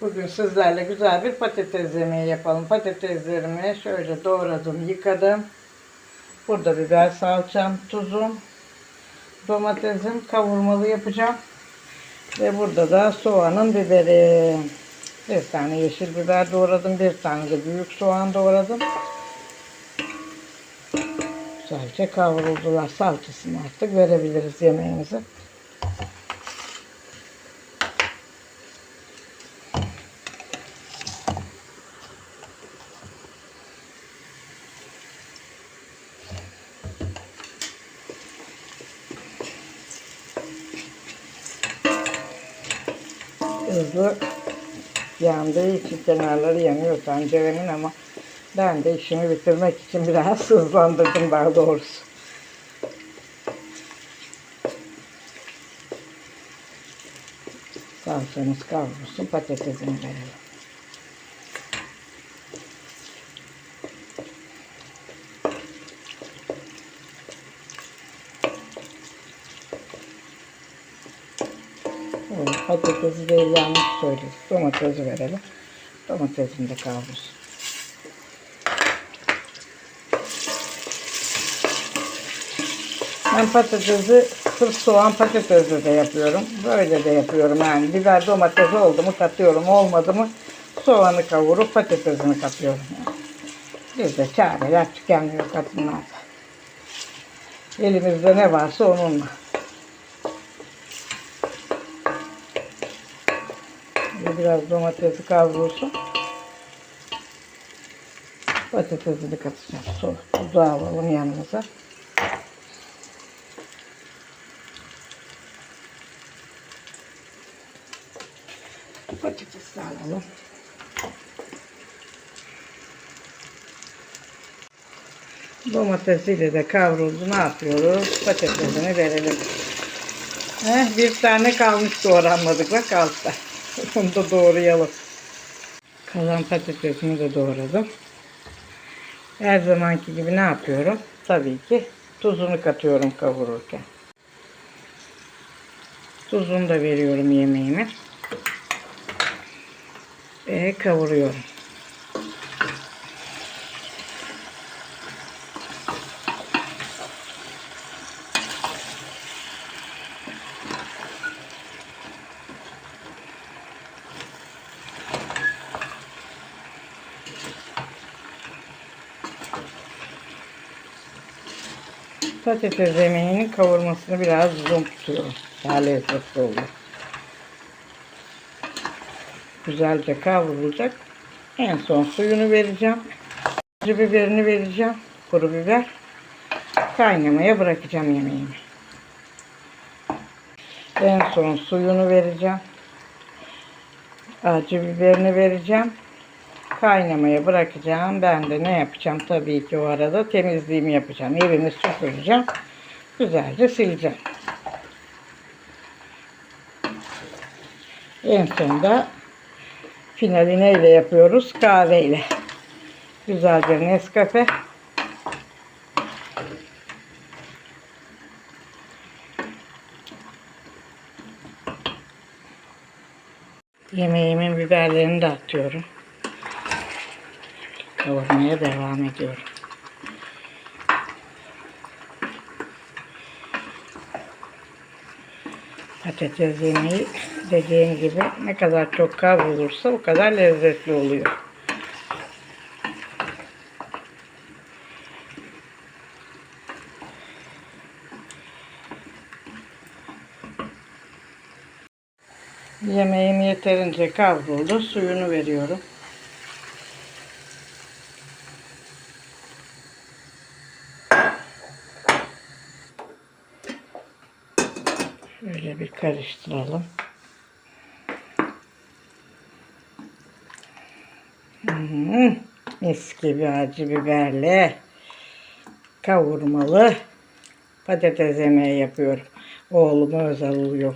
Bugün sizlerle güzel bir patates yemeği yapalım. Patateslerimi şöyle doğradım, yıkadım. Burada biber salçam, tuzum, domatesim kavurmalı yapacağım. Ve burada da soğanın biberi. Bir tane yeşil biber doğradım, bir tane de büyük soğan doğradım. Güzelce kavruldular. Salçasını artık verebiliriz yemeğimize. Hızlı yandığı için kenarları yanıyor tenceremin ama ben de işimi bitirmek için biraz hızlandırdım daha doğrusu. Salçamız kavrulsun patatesini verelim. Patatesi değil yanlış söyledik. Domatesi verelim. Domatesini de kavrulsun. Ben patatesi sırf soğan patatesle de yapıyorum. Böyle de yapıyorum yani. Biber domates oldu mu katıyorum. Olmadı mı soğanı kavurup patatesini katıyorum. Yani. Bizde çareler tükenmiyor kadınlarda. Elimizde ne varsa onunla. Biraz domatesi kavrulsun. Patatesini katacağım. Sonra tuzu alalım yanımıza. Patatesi de alalım. Domatesiyle de kavruldu. Ne yapıyoruz? Patatesini verelim. Heh, bir tane kalmış doğranmadık. Bak altta. Onu da doğrayalım. Kalan patatesini de doğradım. Her zamanki gibi ne yapıyorum? Tabii ki tuzunu katıyorum kavururken. Tuzunu da veriyorum yemeğime. Ve kavuruyorum. Patates yemeğinin kavurmasını biraz uzun tutuyorum. Daha lezzetli oluyor. Güzelce kavrulacak. En son suyunu vereceğim. Acı biberini vereceğim. Kuru biber. Kaynamaya bırakacağım yemeğimi. En son suyunu vereceğim. Acı biberini vereceğim. Kaynamaya bırakacağım. Ben de ne yapacağım? Tabii ki o arada temizliğimi yapacağım. Evimi süpüreceğim. Güzelce sileceğim. En sonunda finali neyle yapıyoruz? Kahveyle. Güzelce Nescafe. Yemeğimin biberlerini de atıyorum. Kavurmaya devam ediyorum. Patates yemeği dediğim gibi ne kadar çok kavrulursa o kadar lezzetli oluyor. Yemeğim yeterince kavruldu. Suyunu veriyorum. Şöyle bir karıştıralım. Hmm, mis gibi acı biberle kavurmalı patates yemeği yapıyorum. Oğluma özel oluyor.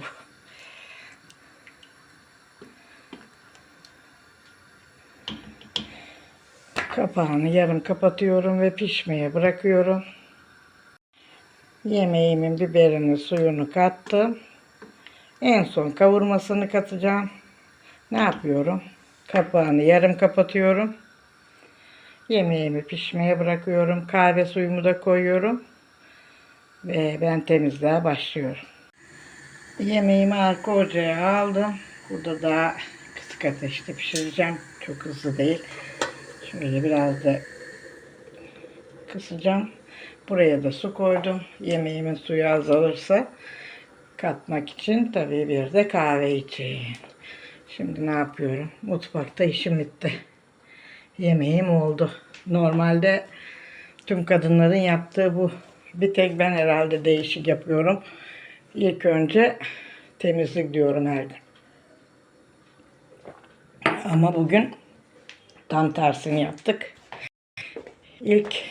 Kapağını yarım kapatıyorum ve pişmeye bırakıyorum. Yemeğimin biberini, suyunu kattım. En son kavurmasını katacağım. Ne yapıyorum? Kapağını yarım kapatıyorum. Yemeğimi pişmeye bırakıyorum. Kahve suyumu da koyuyorum. Ve ben temizliğe başlıyorum. Yemeğimi arka ocağa aldım. Burada daha kısık ateşte pişireceğim. Çok hızlı değil. Şöyle biraz da kısacağım. Buraya da su koydum. Yemeğimin suyu azalırsa katmak için tabii bir de kahve için. Şimdi ne yapıyorum? Mutfakta işim bitti. Yemeğim oldu. Normalde tüm kadınların yaptığı bu. Bir tek ben herhalde değişik yapıyorum. İlk önce temizlik diyorum her. Ama bugün tam tersini yaptık. İlk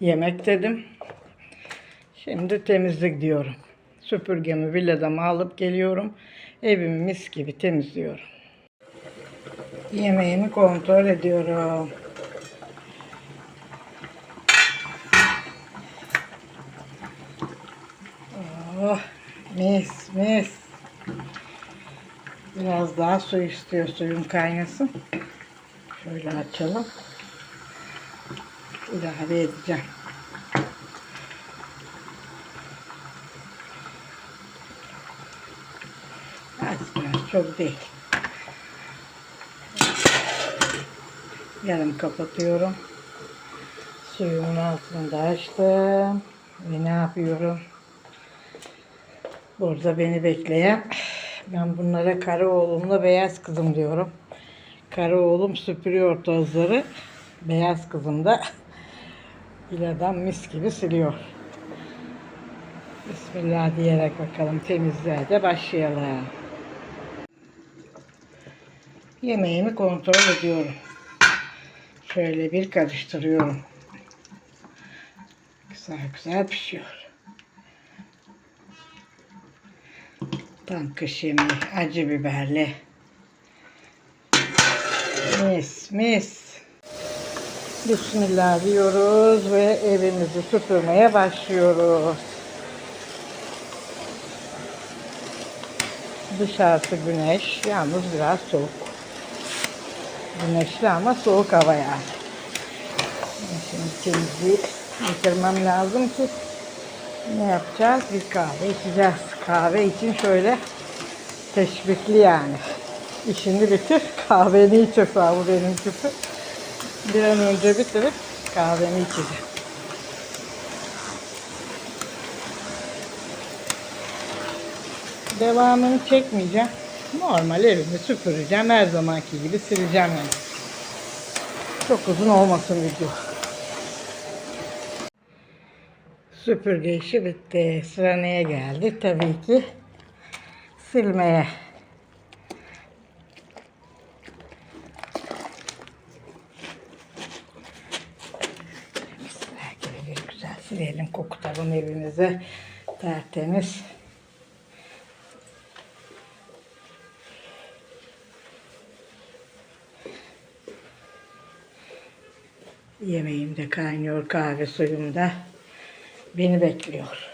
yemek dedim. Şimdi temizlik diyorum. Süpürgemi villadama alıp geliyorum. Evimi mis gibi temizliyorum. Yemeğimi kontrol ediyorum. Oh, mis mis. Biraz daha su istiyor. Suyum kaynasın. Şöyle açalım. İlave edeceğim. Az biraz çok değil. Yarım kapatıyorum. Suyumun altını da açtım. Ve ne yapıyorum? Burada beni bekleyen ben bunlara kara oğlumla beyaz kızım diyorum. Kara oğlum süpürüyor tozları. Beyaz kızım da iladan mis gibi siliyor. Bismillah diyerek bakalım temizliğe de başlayalım. Yemeğimi kontrol ediyorum. Şöyle bir karıştırıyorum. Güzel güzel pişiyor. Tam kış yemeği. Acı biberli. Mis mis. Bismillah diyoruz ve evimizi süpürmeye başlıyoruz. Dışarısı güneş, yalnız biraz soğuk. Güneşli ama soğuk hava yani. Şimdi temizliği bitirmem lazım ki ne yapacağız? Bir kahve içeceğiz. Kahve için şöyle teşvikli yani. İşini bitir, kahveni iç hesabı benimkisi. Bir an önce bitirip kahvemi içeceğim. Devamını çekmeyeceğim. Normal evimi süpüreceğim. Her zamanki gibi sileceğim yani. Çok uzun olmasın video. Süpürge işi bitti. Sıra neye geldi? Tabii ki silmeye. Güzel, güzel silelim, kokutalım evimize. Tertemiz. Yemeğim de kaynıyor, kahve suyum da beni bekliyor.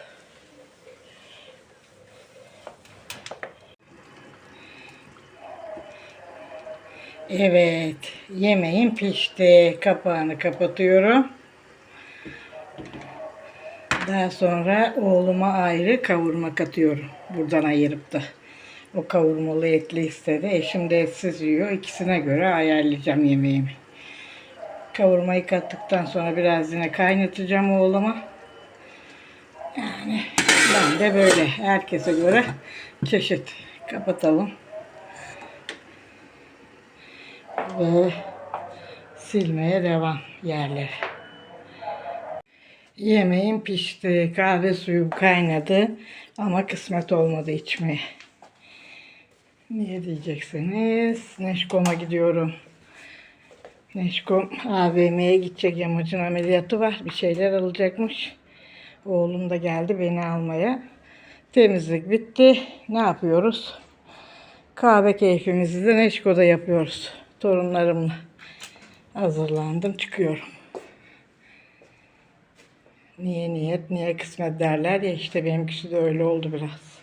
Evet, yemeğim pişti. Kapağını kapatıyorum. Daha sonra oğluma ayrı kavurma katıyorum. Buradan ayırıp da. O kavurmalı etli istedi. Eşim de etsiz yiyor. İkisine göre ayarlayacağım yemeğimi. Kavurmayı kattıktan sonra biraz yine kaynatacağım oğluma. Yani ben de böyle herkese göre çeşit. Kapatalım. Ve silmeye devam yerleri. Yemeğim pişti. Kahve suyum kaynadı. Ama kısmet olmadı içmeye. Niye diyeceksiniz? Neşkom'a gidiyorum. Neşkom AVM'ye gidecek. Yamacın ameliyatı var. Bir şeyler alacakmış. Oğlum da geldi beni almaya. Temizlik bitti. Ne yapıyoruz? Kahve keyfimizi de Neşko'da yapıyoruz. Torunlarımla. Hazırlandım çıkıyorum. Niye niyet, niye kısmet derler ya işte benimkisi de öyle oldu biraz.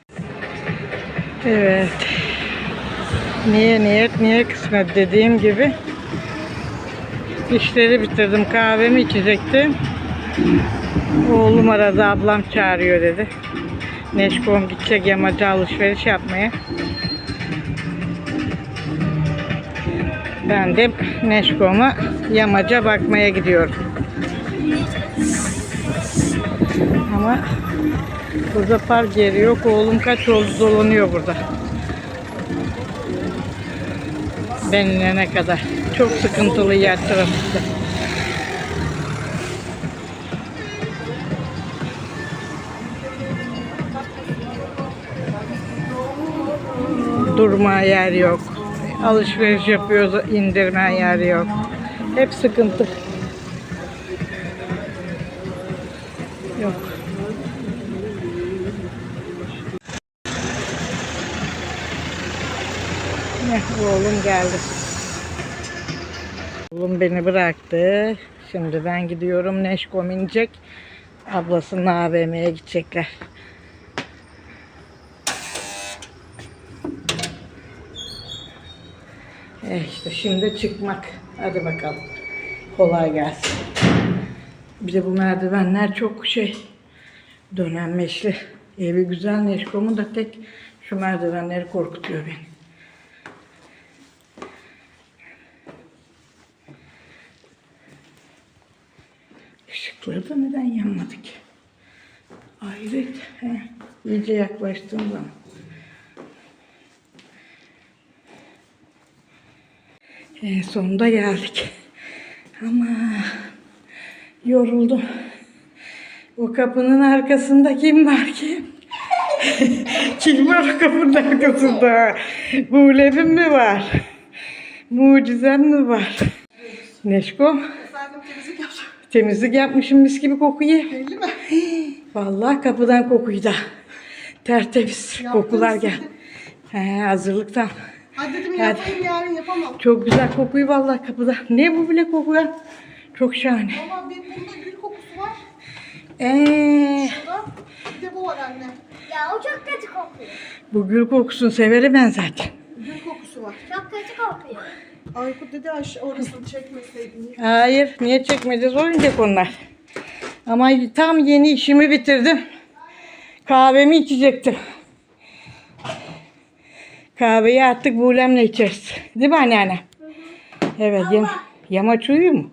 Evet. Niye niyet, niye kısmet dediğim gibi. İşleri bitirdim. Kahvemi içecektim. Oğlum aradı. Ablam çağırıyor dedi. Neşkom gidecek yamaca alışveriş yapmaya. Ben de Neşkom'a yamaca bakmaya gidiyorum. Ama burada park yeri yok. Oğlum kaç oldu dolanıyor burada. Ben inene kadar. Çok sıkıntılı yer. Durma yer yok. Alışveriş yapıyoruz indirme yer yok. Hep sıkıntı. Yok. Heh, oğlum geldi. Oğlum beni bıraktı. Şimdi ben gidiyorum. Neşkom inecek. Ablasının AVM'ye gidecekler. E işte şimdi çıkmak. Hadi bakalım. Kolay gelsin. Bir de bu merdivenler çok şey dönenmeşli. Evi güzel Neşkom'un da tek şu merdivenleri korkutuyor beni. Işıkları da neden yanmadı ki? Hayret. He. İyice yaklaştığım zaman. En sonunda geldik. Ama yoruldum. O kapının arkasında kim var ki? kim var o kapının arkasında? Buğlevim mi var? Mucizem mi var? Neşko, Efendim temizlik yapacağım. Temizlik yapmışım mis gibi kokuyor. Belli mi? Vallahi kapıdan kokuyu da. Tertemiz Yaptın kokular gel. He, hazırlıktan. Hadi dedim Hadi. yapayım yarın yapamam. Çok güzel kokuyor vallahi kapıda. Ne bu bile kokuyor? Çok şahane. Ama bir bunda gül kokusu var. Ee, Şurada. Bir de bu var anne. Ya o çok kötü kokuyor. bu gül kokusunu severim ben zaten. Gül kokusu var. Çok kötü kokuyor. Aykut dedi aş orasını çekmeseydin. Hayır, niye çekmeyeceğiz? Oyuncak onlar. Ama tam yeni işimi bitirdim. Kahvemi içecektim. Kahveyi artık buğulemle içeriz. Değil mi anneanne? Evet, yam yamaç uyuyor mu?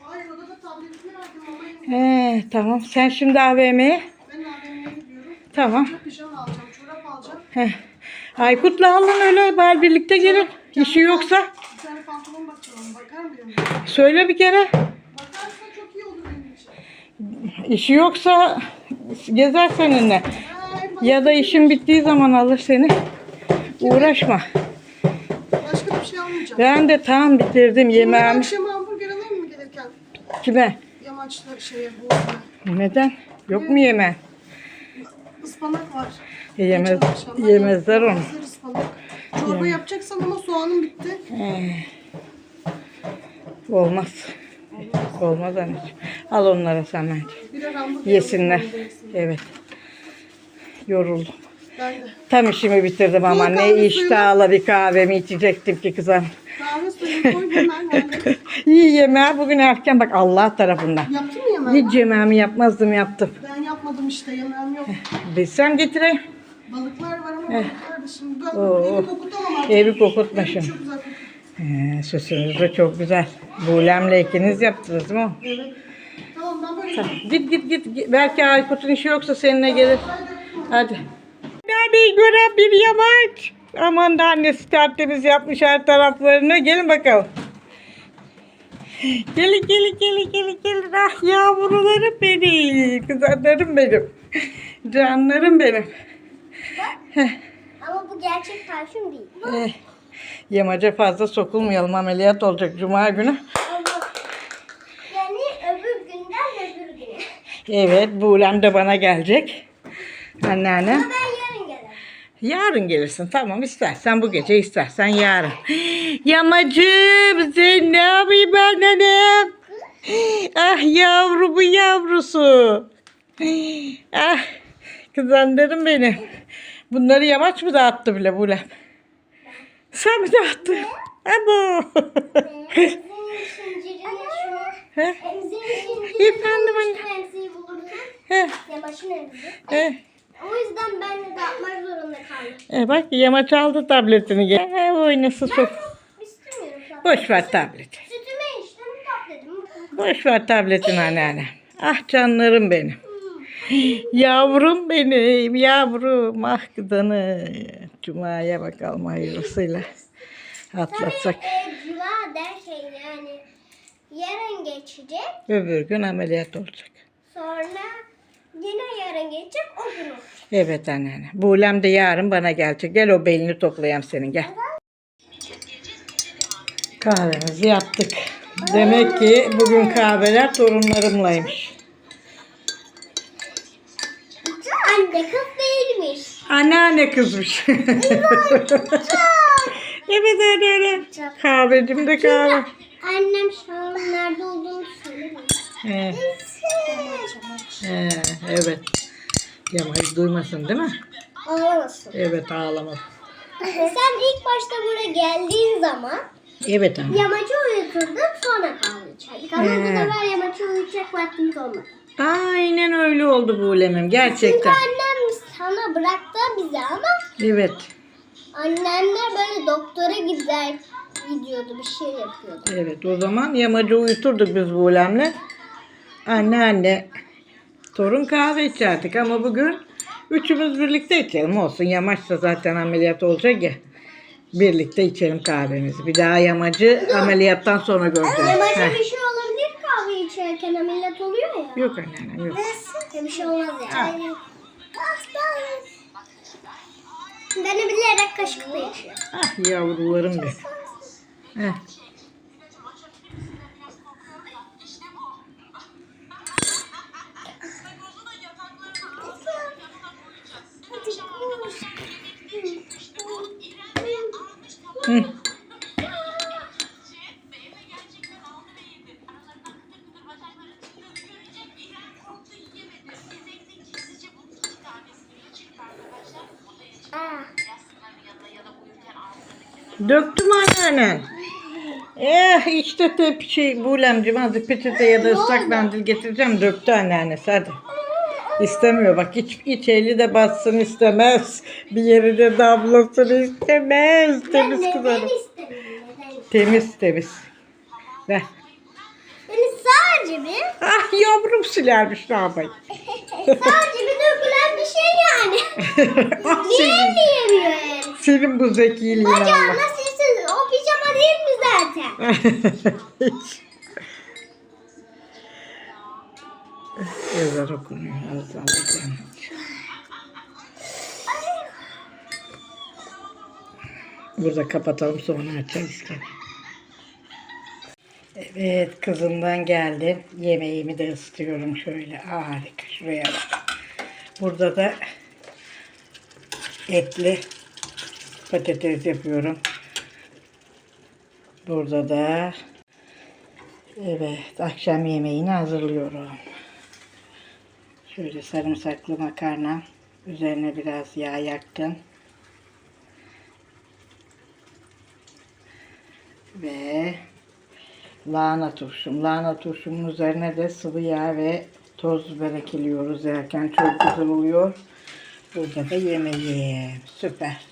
Hayır odada tabletini verdim ama He, tamam. Sen şimdi AVM'ye. ben AVM'ye gidiyorum. Tamam. Pijama alacağım, çorap alacağım. Heh. Aykut'la alın öyle bari birlikte gelin. İşi yoksa Bir tane pantolon bakacağım. Bakar mıyım? söyle bir kere. Bakarsa çok iyi olur benim için. İşi yoksa gezer seninle. Ya da işin bittiği zaman alır seni. Uğraşma. Başka bir şey almayacağım. Ben de tam bitirdim yemeğimi. akşam hamburger alayım mı gelirken? Kime? Yamaçla şeye bu Neden? Yok mu yemeğin? ıspanak var. E, yemez, yemezler onu. Hazır ıspanak. Çorba yapacaksan ama soğanım bitti. Olmaz. Olmaz anneciğim. Al onlara sen bence. Yesinler. Evet. Yoruldum. Tam işimi bitirdim ama ne iştahla bir kahvemi içecektim ki kızım. İyi yemeği bugün erken bak Allah tarafından. Yaptın mı yemeği? Hiç yemeğimi yapmazdım yaptım. Ben yapmadım işte yemeğim yok. Bilsem getireyim. Balıklar var ama balıklar da şimdi ben Oo. evi kokutamam artık. Evi kokutma şimdi. Çok kokuyor. Ee, süsünüz de çok güzel. Buğlemle ikiniz yaptınız mi? Evet. Tamam ben böyle Tamam. Git git git. git. Belki Aykut'un işi yoksa seninle gelir. Hadi. Anneyi gören bir yamaç. Aman da annesi tertemiz yapmış her taraflarını. Gelin bakalım. Gelin gelin gelin gelin gelin. Ah yavrularım benim. Kızarlarım benim. Canlarım benim. Ama bu gerçek parfüm değil. Eh, yamaca fazla sokulmayalım. Ameliyat olacak cuma günü. Yani öbür günden öbür güne. Evet Buğlem de bana gelecek. Anneanne. Ama ben yarın gelirim. Yarın gelirsin tamam istersen bu gece istersen yarın. Yamacım sen ne yapayım ben annem? Ah yavru bu yavrusu. Ah kızanlarım benim. Bunları yamaç mı dağıttı bile Bulem? Sen mi dağıttın? Abo. He? Efendim anne. emziği He, yamaçın emziği. he. O yüzden ben de dağıtmak zorunda kaldım. E bak yamaç aldı tabletini. Gel. He, oynasın çok. İstemiyorum. Boş ver tableti. Sütüme içtim tabletim. Boş ver tabletini anneanne. Ah canlarım benim. Yavrum benim, yavrum. Ah kızını. Cuma'ya bakalım hayırlısıyla. Atlatsak. E, cuma derken yani yarın geçecek. Öbür gün ameliyat olacak. Sonra yine yarın geçecek o gün olacak. Evet anneanne. Buğlem de yarın bana gelecek. Gel o belini toplayayım senin gel. Kahvemizi yaptık. Demek ki bugün kahveler torunlarımlaymış. Anne kız değilmiş. Anneanne kızmış. evet öyle öyle. Kahvecim de kahve. Annem şu an nerede olduğunu söylemiyor. He, he, evet. Yamaç duymasın değil mi? Ağlamasın. Evet ağlamaz. Sen ilk başta buraya geldiğin zaman Evet anne. yamacı uyuturduk sonra kahve içerdik. Ama He. bu sefer yamacı uyutacak vaktimiz olmadı. Aynen öyle oldu Buğlem'im Çünkü gerçekten. annem bıraktı bizi ama Evet. annemler böyle doktora gider gidiyordu bir şey yapıyordu. Evet o zaman yamacı uyuturduk biz Buğlem'le. Anne anne torun kahve içerdik ama bugün üçümüz birlikte içelim olsun. Yamaç da zaten ameliyat olacak ya. Birlikte içelim kahvemizi. Bir daha yamacı ameliyattan sonra göreceğiz. Yamaca Heh. bir şey olabilir kahve içerken ameliyat oluyor ya. Yok anneannem yok. Bir şey olmaz yani. Beni bilerek kaşıkla yaşıyor. Ah yavrularım benim. Heh. İşte tep şey bulemcim azıcık peçete ya da ıslak mendil getireceğim. Döktü anneannesi hadi. İstemiyor bak hiç, hiç eli de bassın istemez. Bir yeri de damlasın istemez. Temiz kızarım. Temiz temiz. Ver. Beni sadece bir, Ah yavrum silermiş ne yapayım. sadece bir dökülen bir şey yani. ah Niye senin, diyemiyor yani? senin bu zekiliğin Allah. Bacağına değil mi zaten? Ezan okunuyor. Azdan bakalım. Burada kapatalım sonra açarız gene. Evet kızımdan geldi. Yemeğimi de ısıtıyorum şöyle. Harika. Şuraya bak. Burada da etli patates yapıyorum. Burada da evet akşam yemeğini hazırlıyorum. Şöyle sarımsaklı makarna. Üzerine biraz yağ yaktım. Ve lahana turşum. Lahana turşumun üzerine de sıvı yağ ve toz biber ekliyoruz yerken çok güzel oluyor. Burada da yemeğim. Süper.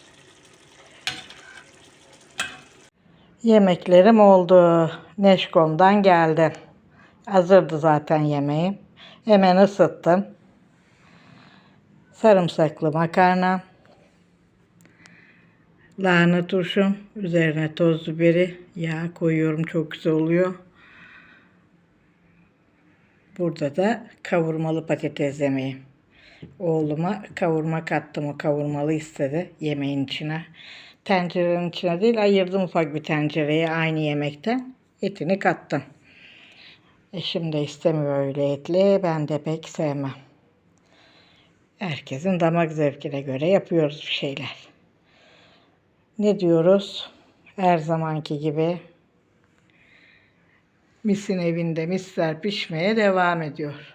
Yemeklerim oldu. Neşkom'dan geldi. Hazırdı zaten yemeğim. Hemen ısıttım. Sarımsaklı makarna. Lahana turşum. Üzerine toz biberi, yağ koyuyorum. Çok güzel oluyor. Burada da kavurmalı patates yemeğim. Oğluma kavurma kattım. O kavurmalı istedi yemeğin içine. Tencerenin içine değil ayırdım ufak bir tencereye aynı yemekten. Etini kattım. Eşim de istemiyor öyle etli. Ben de pek sevmem. Herkesin damak zevkine göre yapıyoruz bir şeyler. Ne diyoruz? Her zamanki gibi misin evinde misler pişmeye devam ediyor.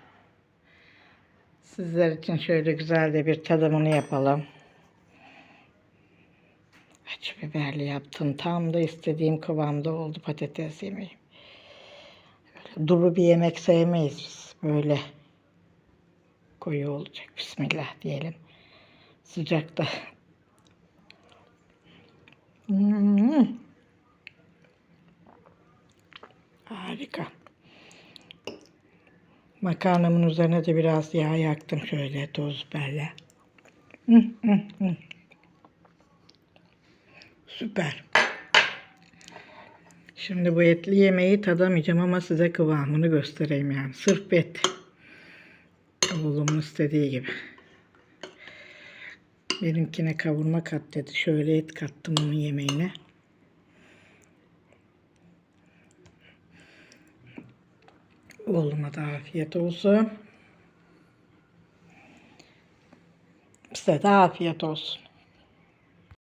Sizler için şöyle güzel de bir tadımını yapalım. Acı biberli yaptım. Tam da istediğim kıvamda oldu patates yemeği. Duru bir yemek sevmeyiz biz. Böyle koyu olacak. Bismillah diyelim. Sıcakta. Hmm. Harika. Makarnamın üzerine de biraz yağ yaktım şöyle toz biberle. Hı, hı. Süper. Şimdi bu etli yemeği tadamayacağım ama size kıvamını göstereyim yani. Sırf et. Oğlumun istediği gibi. Benimkine kavurma kat. Şöyle et kattım onun yemeğine. Oğluma da afiyet olsun. Size de afiyet olsun.